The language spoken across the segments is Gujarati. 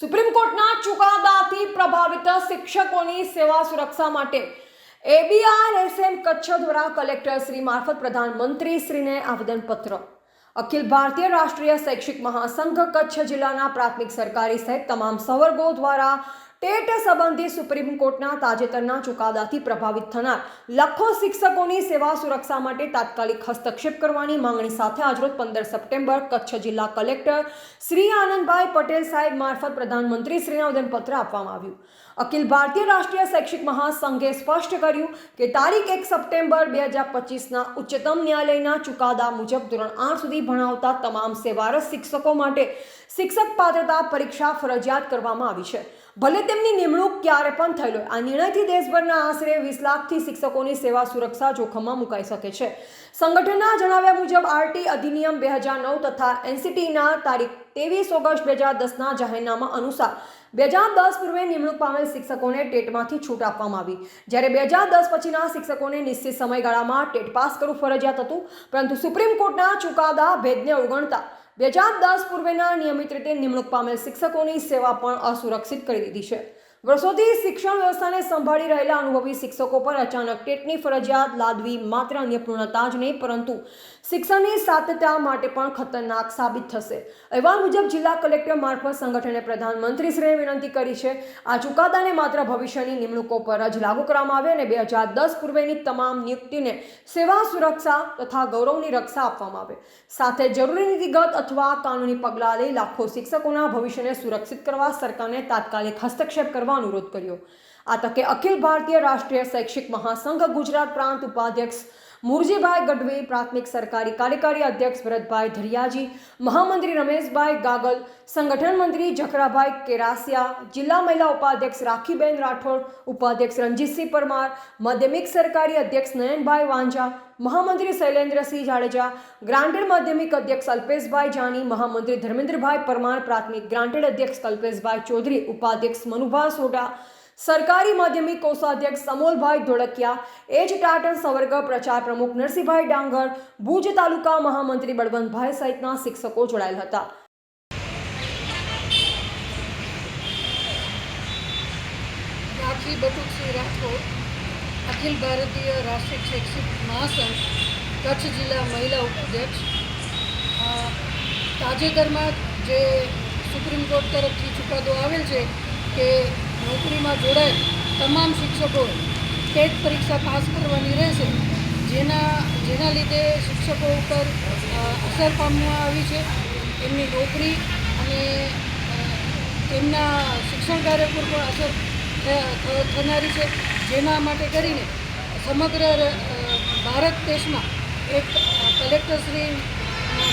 સુપ્રીમ કોર્ટના ચુકાદાથી પ્રભાવિત શિક્ષકોની સેવા સુરક્ષા માટે એબીઆરએસએમ કચ્છ દ્વારા કલેક્ટર શ્રી મારફત પ્રધાનમંત્રી શ્રીને આવેદનપત્ર. અખિલ ભારતીય રાષ્ટ્રીય શૈક્ષિક મહાસંઘ કચ્છ જિલ્લાના પ્રાથમિક સરકારી સહિત તમામ સંવર્ગો દ્વારા ટેટ સંબંધી સુપ્રીમ કોર્ટના તાજેતરના ચુકાદાથી પ્રભાવિત થનાર લાખો શિક્ષકોની સેવા સુરક્ષા માટે તાત્કાલિક હસ્તક્ષેપ કરવાની માંગણી સાથે આજરોજ પંદર સપ્ટેમ્બર કચ્છ જિલ્લા કલેક્ટર શ્રી આનંદભાઈ પટેલ સાહેબ મારફત પ્રધાનમંત્રી શ્રીને આવેદનપત્ર આપવામાં આવ્યું. અખિલ ભારતીય રાષ્ટ્રીય શૈક્ષિક મહાસંઘે સ્પષ્ટ કર્યું કે તારીખ એક સપ્ટેમ્બર બે હજાર પચીસના ઉચ્ચતમ ન્યાયાલયના ચુકાદા મુજબ ધોરણ આઠ સુધી ભણાવતા તમામ સેવારત શિક્ષકો માટે શિક્ષક પાત્રતા પરીક્ષા ફરજિયાત કરવામાં આવી છે. ભલે તેમની નિમણૂક ક્યારે પણ થયેલો. આ નિર્ણયથી દેશભરના આશરે વીસ લાખથી શિક્ષકોની સેવા સુરક્ષા જોખમમાં મુકાઈ શકે છે સંગઠનના જણાવ્યા મુજબ, આરટી અધિનિયમ બે હજાર નવ તથા એનસીટીના તારીખ ત્રેવીસ ઓગસ્ટ બે હજાર દસના જાહેરનામા અનુસાર બે હજાર દસ પૂર્વે નિમણૂક પામેલ શિક્ષકોને ટેટમાંથી છૂટ આપવામાં આવી જ્યારે બે હજાર દસ પછીના શિક્ષકોને નિશ્ચિત સમયગાળામાં ટેટ પાસ કરવું ફરજિયાત હતું, પરંતુ સુપ્રીમ કોર્ટના ચુકાદા ભેદને અવગણતા બે હજાર દસ પૂર્વેના નિયમિત રીતે નિમણૂક પામેલ શિક્ષકોની સેવા પણ અસુરક્ષિત કરી દીધી છે. વર્ષોથી શિક્ષણ વ્યવસ્થાને સંભાળી રહેલા અનુભવી શિક્ષકો પર અચાનક ટેટની ફરજિયાત લાદવી માત્ર અન્ય પૂર્ણતા જ નહીં, પરંતુ શિક્ષણની સાતતા માટે પણ ખતરનાક સાબિત થશે. અહેવાલ મુજબ, જિલ્લા કલેક્ટર મારફત સંગઠને પ્રધાનમંત્રીશ્રીને વિનંતી કરી છે. આ ચુકાદાને માત્ર ભવિષ્યની નિમણૂકો પર જ લાગુ કરવામાં આવે અને બે હજાર દસ પૂર્વેની તમામ નિયુક્તિને સેવા, સુરક્ષા તથા ગૌરવની રક્ષા આપવામાં આવે. સાથે જરૂરી નીતિગત અથવા કાનૂની પગલાં લઈ લાખો શિક્ષકોના ભવિષ્યને સુરક્ષિત કરવા સરકારને તાત્કાલિક હસ્તક્ષેપ કરવા અનુરોધ કર્યો. આ તકે અખિલ ભારતીય રાષ્ટ્રીય શૈક્ષિક મહાસંઘ ગુજરાત પ્રાંત ઉપાધ્યક્ષ મુરજીભાઈ ગઢવી પ્રાથમિક સરકારી કાર્યકારી અધ્યક્ષ ભરતભાઈ ધરિયાજી મહામંત્રી રમેશભાઈ ગાગલ સંગઠન મંત્રી જખરાભાઈ કેરાસિયા જિલ્લા મહિલા ઉપાધ્યક્ષ રાખીબેન રાઠોડ ઉપાધ્યક્ષ રણજીતસિંહ પરમાર માધ્યમિક સરકારી અધ્યક્ષ નયનભાઈ વાંજા મહામંત્રી શૈલેન્દ્રસિંહ જાડેજા ગ્રાન્ટેડ માધ્યમિક અધ્યક્ષ અલ્પેશભાઈ જાની મહામંત્રી ધર્મેન્દ્રભાઈ પરમાર પ્રાથમિક ગ્રાન્ટેડ અધ્યક્ષ કલ્પેશભાઈ ચૌધરી ઉપાધ્યક્ષ મનુભા સોઢા સરકારી માધ્યમિક કોષાધ્યક્ષ અમોલભાઈ ધોળકિયા, એચ ટાટન સવર્ગ પ્રચાર પ્રમુખ નરસિંહભાઈ ડાંગર, ભુજ તાલુકા મહામંત્રી બળવંતભાઈ સહિતના શિક્ષકો જોડાયેલ હતા. રાખી બટુકસિંહ રાઠોડ, અખિલ ભારતીય રાષ્ટ્રીય શૈક્ષિક મહાસંઘ, કચ્છ જિલ્લા મહિલા ઉપાધ્યક્ષ તાજેતરમાં જે સુપ્રીમ કોર્ટ તરફથી ચુકાદો આવેલ છે કે નોકરીમાં જોડાયેલ તમામ શિક્ષકો ટેટ પરીક્ષા પાસ કરવાની રહેશે. જેના જેના લીધે શિક્ષકો ઉપર અસર પામવા આવી છે. એમની નોકરી અને એમના શિક્ષણ કાર્ય પર પણ અસર થનારી છે. જેના માટે કરીને સમગ્ર ભારત દેશમાં એક કલેક્ટરશ્રી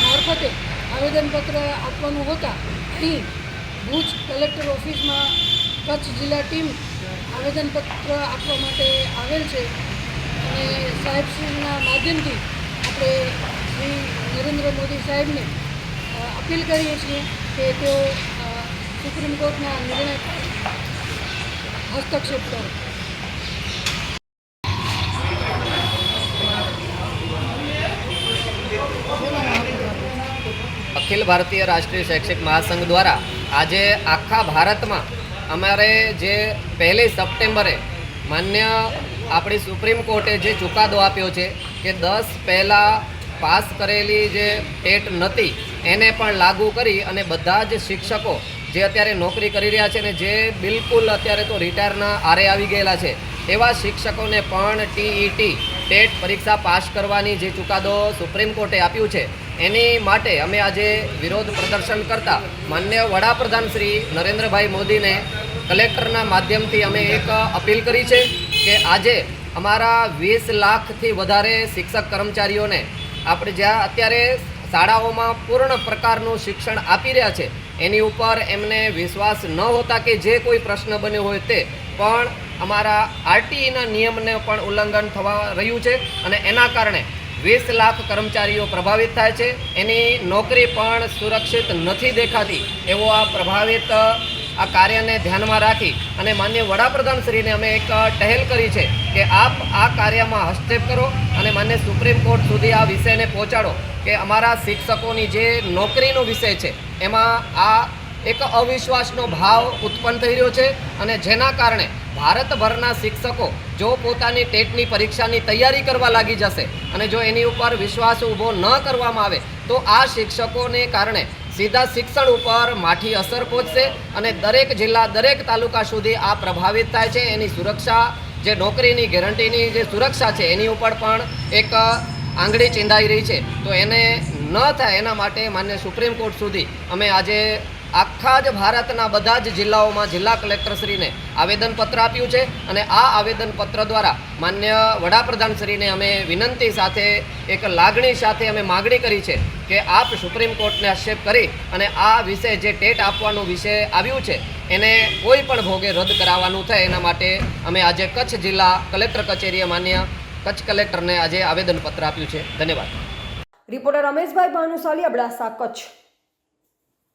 મારફતે આવેદનપત્ર આપવાનું હોતા અહીં ભુજ કલેક્ટર ઓફિસમાં કચ્છ જિલ્લા ટીમ આવેદનપત્ર આપવા માટે આવેલ છે. અને સાહેબશ્રીના માધ્યમથી આપણે શ્રી નરેન્દ્ર મોદી સાહેબને અપીલ કરીએ છીએ કે તેઓ સુપ્રીમ કોર્ટના નિર્ણય હસ્તક્ષેપ કરે. અખિલ ભારતીય રાષ્ટ્રીય શૈક્ષિક મહાસંઘ દ્વારા આજે આખા ભારતમાં અમારે જે પહેલી સપ્ટેમ્બરે માન્ય આપણી સુપ્રીમ કોર્ટે જે ચુકાદો આપ્યો છે કે દસ પહેલાં પાસ કરેલી જે ટેટ નથી, એને પણ લાગુ કરી અને બધા જ શિક્ષકો જે અત્યારે નોકરી કરી રહ્યા છે ને જે બિલકુલ અત્યારે તો રિટાયરના આરે આવી ગયેલા છે, એવા શિક્ષકોને પણ ટીઈટી ટેટ પરીક્ષા પાસ કરવાની જે ચુકાદો સુપ્રીમ કોર્ટે આપ્યું છે, એની માટે અમે આજે વિરોધ પ્રદર્શન કરતા માન્ય વડાપ્રધાન શ્રી નરેન્દ્રભાઈ મોદીને કલેક્ટરના માધ્યમથી અમે એક અપીલ કરી છે કે આજે અમારા વીસ લાખથી વધારે શિક્ષક કર્મચારીઓને આપણે જ્યાં અત્યારે શાળાઓમાં પૂર્ણ પ્રકારનું શિક્ષણ આપી રહ્યા છે, એની ઉપર એમને વિશ્વાસ ન હોતા કે જે કોઈ પ્રશ્ન બન્યો હોય તે, પણ અમારા આરટીઈના નિયમને પણ ઉલ્લંઘન થવા રહ્યું છે અને એના કારણે વીસ લાખ કર્મચારીઓ પ્રભાવિત થાય છે. એની નોકરી પણ સુરક્ષિત નથી દેખાતી એવો આ પ્રભાવિત આ કાર્યને ધ્યાનમાં રાખી અને માન્ય વડાપ્રધાનશ્રીને અમે એક ટહેલ કરી છે કે આપ આ કાર્યમાં હસ્તક્ષેપ કરો અને માન્ય સુપ્રીમ કોર્ટ સુધી આ વિષયને પહોંચાડો કે અમારા શિક્ષકોની જે નોકરીનો વિષય છે, એમાં આ એક અવિશ્વાસનો ભાવ ઉત્પન્ન થઈ રહ્યો છે અને જેના કારણે ભારતભરના શિક્ષકો જો પોતાની ટેટની પરીક્ષાની તૈયારી કરવા લાગી જશે અને જો એની ઉપર વિશ્વાસ ઊભો ન કરવામાં આવે તો આ શિક્ષકોને કારણે સીધા શિક્ષણ ઉપર માઠી અસર પહોંચશે અને દરેક જિલ્લા, દરેક તાલુકા સુધી આ પ્રભાવિત થાય છે. એની સુરક્ષા, જે નોકરીની ગેરંટીની જે સુરક્ષા છે, એની ઉપર પણ એક આંગળી ચીંધાઈ રહી છે. તો એને ન થાય એના માટે માન્ય સુપ્રીમ કોર્ટ સુધી અમે આજે આખા જ ભારતના બધા જ જિલ્લાઓમાં જિલ્લા કલેક્ટરશ્રીને આવેદનપત્ર આપ્યું છે અને આ આવેદનપત્ર દ્વારા માન્ય વડાપ્રધાનશ્રીને અમે વિનંતી સાથે, એક લાગણી સાથે અમે માગણી કરી છે કે આપ સુપ્રીમ કોર્ટને આક્ષેપ કરી અને આ વિષય જે ટેટ આપવાનું વિષય આવ્યું છે, એને કોઈ પણ ભોગે રદ કરાવવાનું થાય એના માટે અમે આજે કચ્છ જિલ્લા કલેક્ટર કચેરીએ માન્ય કચ્છ કલેક્ટરને આજે આવેદનપત્ર આપ્યું છે. ધન્યવાદ. રિપોર્ટર રમેશભાઈ ભાનુશાલી, અબડાસા, કચ્છ.